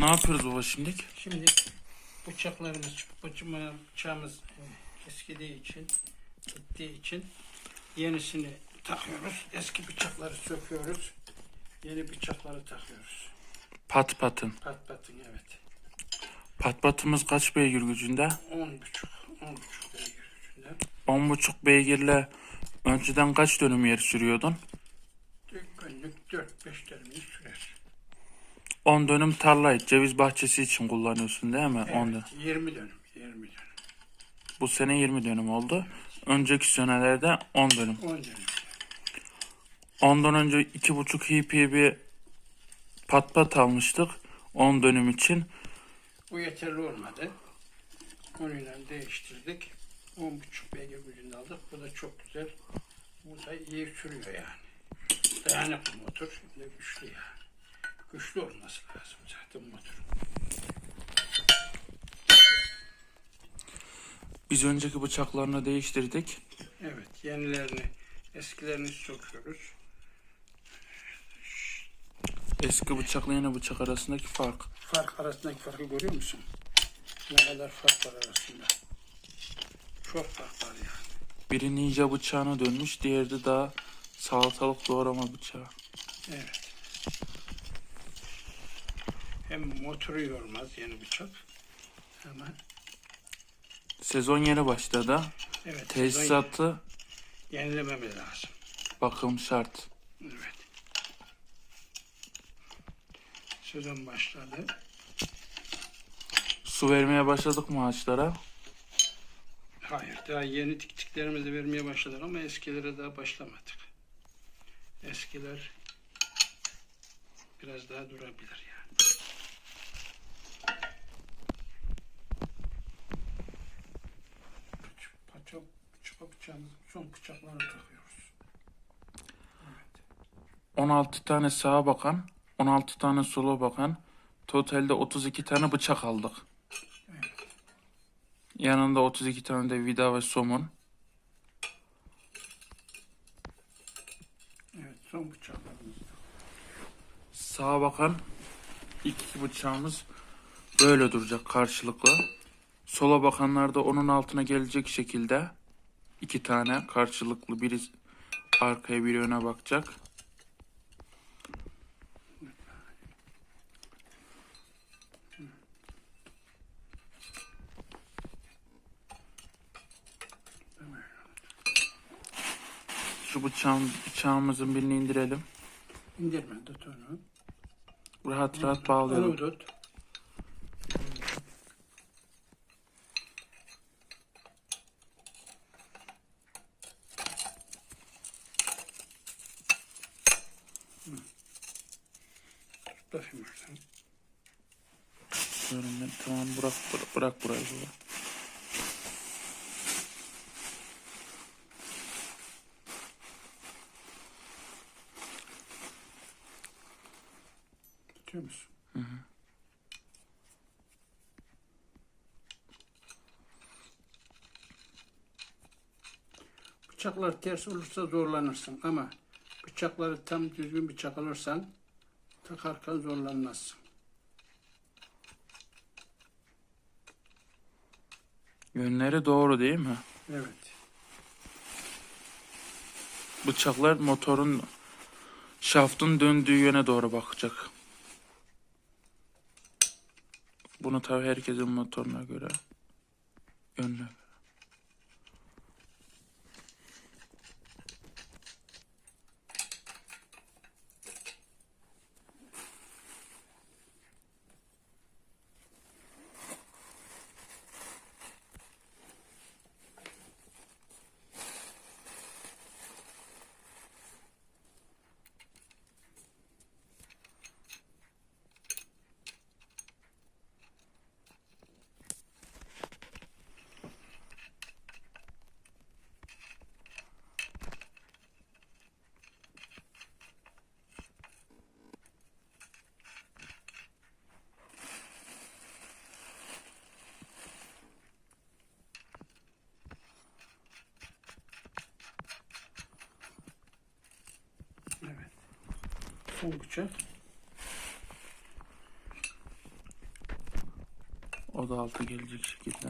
Ne yapıyoruz baba şimdilik? Şimdi bıçaklarımız, bıçağımız, e, eskidiği için, gittiği için yenisini takıyoruz. Eski bıçakları söküyoruz. Yeni bıçakları takıyoruz. Pat patın. Pat patın evet. Pat patımız kaç beygir gücünde? 10 buçuk, 10 buçuk beygir gücünde. 10.5 beygirle önceden kaç dönüm yer sürüyordun? Günlük 4-5 dönümü sürer. 10 dönüm tarlayı ceviz bahçesi için kullanıyorsun değil mi? 10 dönüm. Evet, 20 dönüm, 20 dönüm. Bu sene 20 dönüm oldu. Önceki senelerde 10 dönüm. 10 dönüm. Ondan önce 2.5 hipi bir pat pat almıştık. 10 dönüm için. Bu yeterli olmadı. Onunla değiştirdik. 10 buçuk beygir gücünde aldık. Bu da çok güzel. Bu da iyi sürüyor yani. Dayanıklı motor. Güçlü yani. Güçlü olması lazım zaten motor. Biz önceki bıçaklarını değiştirdik. Evet yenilerini eskilerini söküyoruz. Eski bıçakla yeni bıçak arasındaki fark. Fark arasındaki farkı görüyor musun? Ne kadar fark var arasında. Çok fark var yani. Biri ninja bıçağına dönmüş, diğeri de daha salatalık doğrama bıçağı. Evet. Hem motoru yormaz yeni bıçak. Hemen. Sezon yeni başladı. Evet. Tesisatı Yenilememiz lazım. bakım şart. Evet. Sezon başladı. Su vermeye başladık mı ağaçlara? Hayır, daha yeni diktiklerimizi vermeye başladık ama eskilere daha başlamadık. Eskiler biraz daha durabilir yani. Paça, bıçak bıçağımızın son bıçaklarını takıyoruz. 16 tane sağa bakan, 16 tane sola bakan, totalde 32 tane bıçak aldık. Yanında 32 tane de vida ve somun. Evet, son bıçaklarımız. Sağa bakan iki bıçağımız böyle duracak karşılıklı. Sola bakanlar da onun altına gelecek şekilde iki tane karşılıklı biri arkaya biri öne bakacak. Şu bıçağın, bıçağımızın birini indirelim. İndirme, tut onu. Rahat rahat Onu bağlayalım. tut. Hı. Tut bakayım oradan. Diyorum ben tamam bırak bırak, bırak burayı baba. Tutuyor musun? Bıçaklar ters olursa zorlanırsın ama bıçakları tam düzgün bıçak alırsan takarken zorlanmazsın. Yönleri doğru değil mi? Evet. Bıçaklar motorun şaftın döndüğü yöne doğru bakacak. Bunu tabii herkesin motoruna göre yönüne son. O da altı gelecek şekilde.